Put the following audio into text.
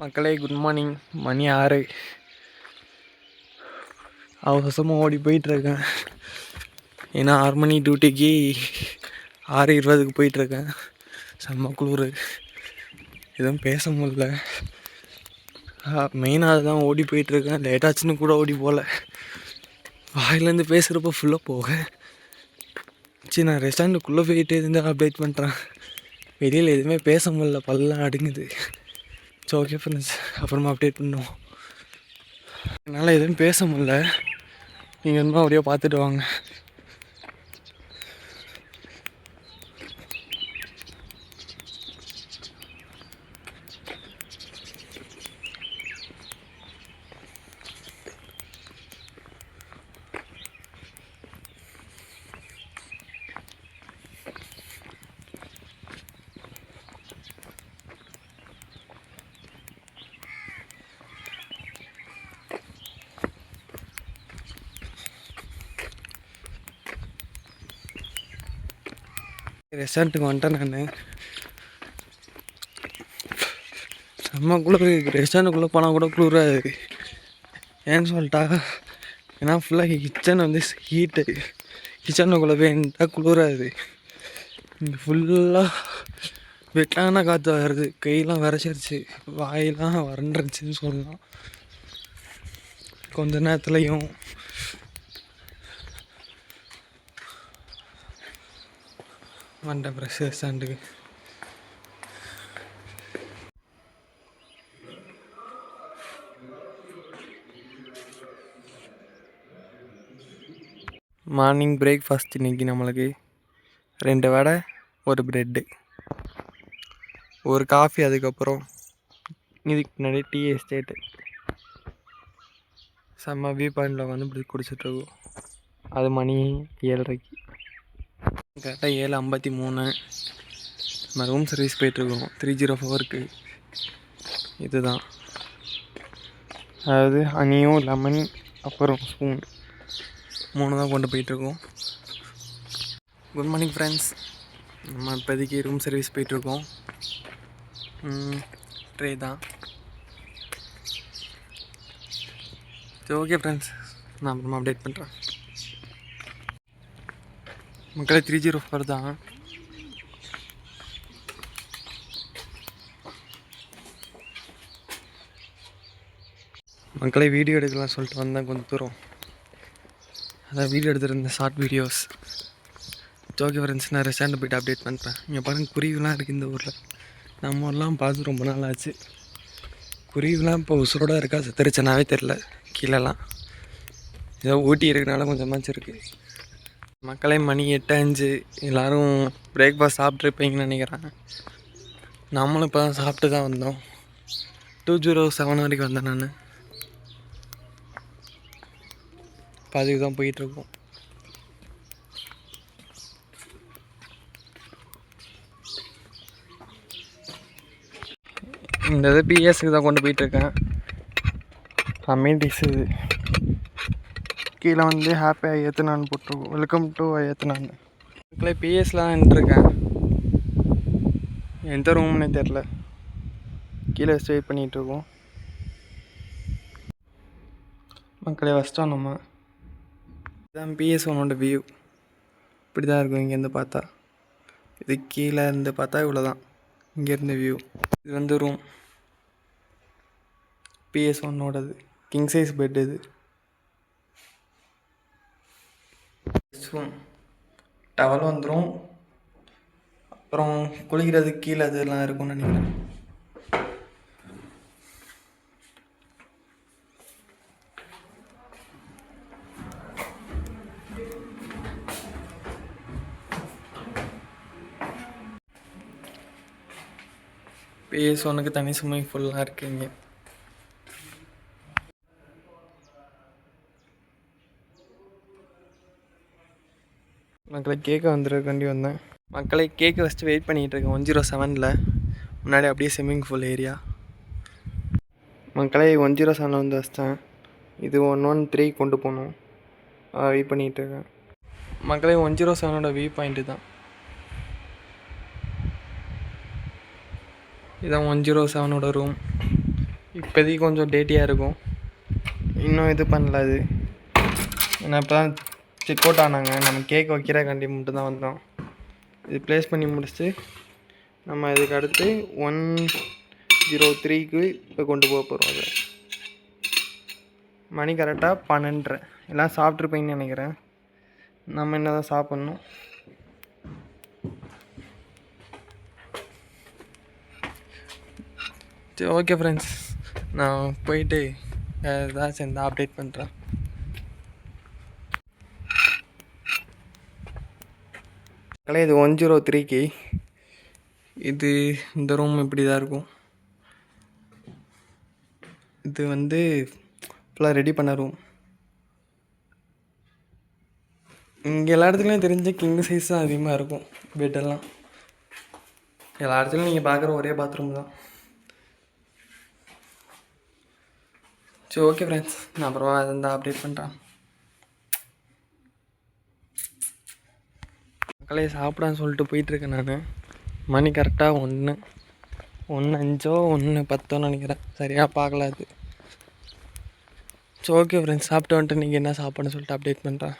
மக்களே good morning மணி ஆறு. அவசரமாக ஓடி போயிட்டுருக்கேன். ஏன்னா ஆறு மணி டியூட்டிக்கு ஆறு இருபதுக்கு போயிட்டுருக்கேன். செம்ம குளிர். எதுவும் பேச முடியல. மெயினாக அதுதான் ஓடி போயிட்டுருக்கேன். லேட்டாச்சுன்னு கூட ஓடி போகல வாயிலேருந்து பேசுகிறப்ப ஃபுல்லாக போக. சரி நான் ரெஸ்டாரண்ட்டுக்குள்ளே போயிட்டு இருந்தால் அப்டேட் பண்ணுறேன் வெளியில் எதுவுமே பேச முடியல. பல்லாம் அடுங்குது. ஸோ ஓகே ஃப்ரெண்ட்ஸ் அப்புறமா அப்டேட் பண்ணுவோம். என்னால் எதுவும் பேச முடில நீங்கள் இன்னும் அப்படியே பார்த்துட்டு வாங்க. ரெசார்ட்டுக்கு வந்துட்டேன் நான். செம்ம குளிர் ரெஸ்டாரண்ட்டுக்குள்ளே போனால் கூட குளிராது ஏன்னு சொல்லிட்டா ஏன்னா ஃபுல்லாக கிச்சன் வந்து ஹீட்டு கிச்சனுக்குள்ளே போயிட்டா குளிராது இங்கே ஃபுல்லாக வெட்டான காற்று வருது. கையெல்லாம் விரைச்சிருச்சு. வாயெல்லாம் வறண்டுருச்சுன்னு சொல்லலாம். கொஞ்ச நேரத்துலையும் வந்துட்டேன் ப்ரெஷ் ஸ்டாண்டுக்கு மார்னிங் பிரேக்ஃபாஸ்ட் இன்னைக்கு நம்மளுக்கு ரெண்டு வடை ஒரு ப்ரெட்டு ஒரு காஃபி அதுக்கப்புறம் இதுக்கு முன்னாடி டீ எஸ்டேட்டு செம்ம வியூ பாயிண்டில் வந்து இப்படி குடிச்சிட்ருக்கோம் அது மணி ஏழரைக்கு. கரெக்டாக ஏழு ஐம்பத்தி மூணு. நம்ம ரூம் சர்வீஸ் போயிட்டுருக்கோம். த்ரீ ஜீரோ ஃபோருக்கு இதுதான். அதாவது ஹனியும் லெமன் அப்புறம் ஸ்பூன் மூணு தான் கொண்டு போயிட்டுருக்கோம். குட் மார்னிங் ஃப்ரெண்ட்ஸ் நம்ம இப்போதைக்கு ரூம் சர்வீஸ் போயிட்டுருக்கோம். ட்ரே தான். சரி ஓகே ஃப்ரெண்ட்ஸ் நான் அப்புறமா அப்டேட் பண்ணுறேன் மக்களே த்ரீ ஜீரோ ஃபோர் தான். மக்களை வீடியோ எடுக்கலாம் சொல்லிட்டு வந்தேன் கொஞ்சம் தூரம். அதான் வீடியோ எடுத்துருந்தேன் ஷார்ட் வீடியோஸ் ஓகே ஃப்ரெண்ட்ஸ் நான் ரெஸ்டாரண்ட் போய்ட்டு அப்டேட் பண்ணுறேன் இங்கே பாருங்கள் குருவிலாம் இருக்குது இந்த ஊரில். நம்ம ஊர்லாம் பார்த்து ரொம்ப நாள் ஆச்சு. குருவிலாம் இப்போ உசுரோட இருக்கா செத்துருச்சனாவே தெரில கீழெல்லாம் ஏதோ ஊட்டி இருக்கனால கொஞ்சமாச்சும் இருக்குது மக்களே மணி எட்டு அஞ்சு. எல்லோரும் பிரேக்ஃபாஸ்ட் சாப்பிட்ருப்பீங்கன்னு நினைக்கிறேன். நம்மளும் இப்போ தான் சாப்பிட்டு தான் வந்தோம். டூ ஜீரோ செவன் வரைக்கும் வந்தேன் நான். இப்போ அதுக்கு தான் போயிட்டுருக்கோம் இந்த இது பிஎஸ்க்கு தான் கொண்டு போயிட்டுருக்கேன் அமேண்டிஸ் இது. கீழே வந்து ஹாப்பியாக ஏற்றுனான்னு போட்டிருக்கோம். வெல்கம் டு ஏற்றுனான்னு மக்களே பிஎஸ்ல தான் நின்றுருக்கேன் எந்த ரூம்னே தெரில கீழே ஸ்டே பண்ணிகிட்ருக்கோம் மக்களே ஃபஸ்ட்டாக நம்ம இதுதான் பிஎஸ் ஒன்னோட வியூ இப்படி தான் இருக்கும் இங்கேருந்து பார்த்தா. இது கீழே இருந்து பார்த்தா இவ்வளோ தான் இங்கேருந்து வியூ இது வந்து ரூம் பிஎஸ் ஒன்னோடது கிங் சைஸ் பெட் இது. ரூம் டவல் வந்துடும் அப்புறம் குளிக்கிறதுக்கு கீழே அதெல்லாம் இருக்கும்னு நினைக்கிறேன். பிஎஸ் ஒனுக்கு தனி ஸ்விம்மிங் ஃபுல்லாக இருக்குங்க. மக்களை கேட்க வந்துருக்காண்டி வந்தேன். மக்களை கேக்கு ஃபஸ்ட்டு வெயிட் பண்ணிகிட்டு இருக்கேன். ஒன் ஜீரோ செவனில் முன்னாடி அப்படியே ஸ்விம்மிங் ஃபூல் ஏரியா மக்களை ஒன் ஜீரோ செவனில் வந்து வச்சிட்டேன். இது ஒன் ஒன் த்ரீ கொண்டு போகணும். வெயிட் பண்ணிகிட்டு இருக்கேன். மக்களே ஒன் ஜீரோ செவனோட வியூ பாயிண்ட்டு தான். இதான் ஒன் ஜீரோ செவனோட ரூம் இப்போதைக்கு கொஞ்சம் டேட்டியாக இருக்கும். இன்னும் இது பண்ணல அது. ஏன்னா இப்போ தான் ஃபஸ்ட்டு அவுட் ஆனாங்க நம்ம கேக் வைக்கிற கண்டி மட்டும் தான் வந்தோம். இது ப்ளேஸ் பண்ணி முடிச்சுட்டு நம்ம இதுக்கு அடுத்து ஒன் ஜீரோ த்ரீக்கு இப்போ கொண்டு போக போகிறோம் அதை. மணி கரெக்டாக பன்னெண்டரை. எல்லாம் சாப்பிட்ருப்பீங்கன்னு நினைக்கிறேன். நம்ம என்ன தான் சாப்பிட்ணும்? சரி ஓகே ஃப்ரெண்ட்ஸ் நான் போயிட்டு ஏதாச்சும் இருந்தால் அப்டேட் பண்ணுறேன் ஹலோ இது ஒன் ஜீரோ த்ரீக்கு இது இந்த ரூம் இப்படி தான் இருக்கும். இது வந்து ஃபுல்லாக ரெடி பண்ண ரூம் இங்கே எல்லா இடத்துலையும் தெரிஞ்ச கிங் சைஸ் தான் அதிகமாக இருக்கும் பெட்டெல்லாம் எல்லா இடத்துலையும் நீங்கள் பார்க்குற ஒரே பாத்ரூம் தான். சரி ஓகே ஃப்ரெண்ட்ஸ் நான் அப்புறமா அதை இருந்தால் அப்டேட் பண்ணுறேன் மக்களே சாப்பிடான்னு சொல்லிட்டு போயிட்டுருக்கேன் நான். மணி கரெக்டாக ஒன்று ஒன்று அஞ்சோ ஒன்று பத்தோன்னு நினைக்கிறேன். சரியாக பார்க்கல அது. ஸோ ஓகே ஃப்ரெண்ட்ஸ் சாப்பிட்டு வந்துட்டு நீங்கள் என்ன சாப்பாடுன்னு சொல்லிட்டு அப்டேட் பண்ணுறேன்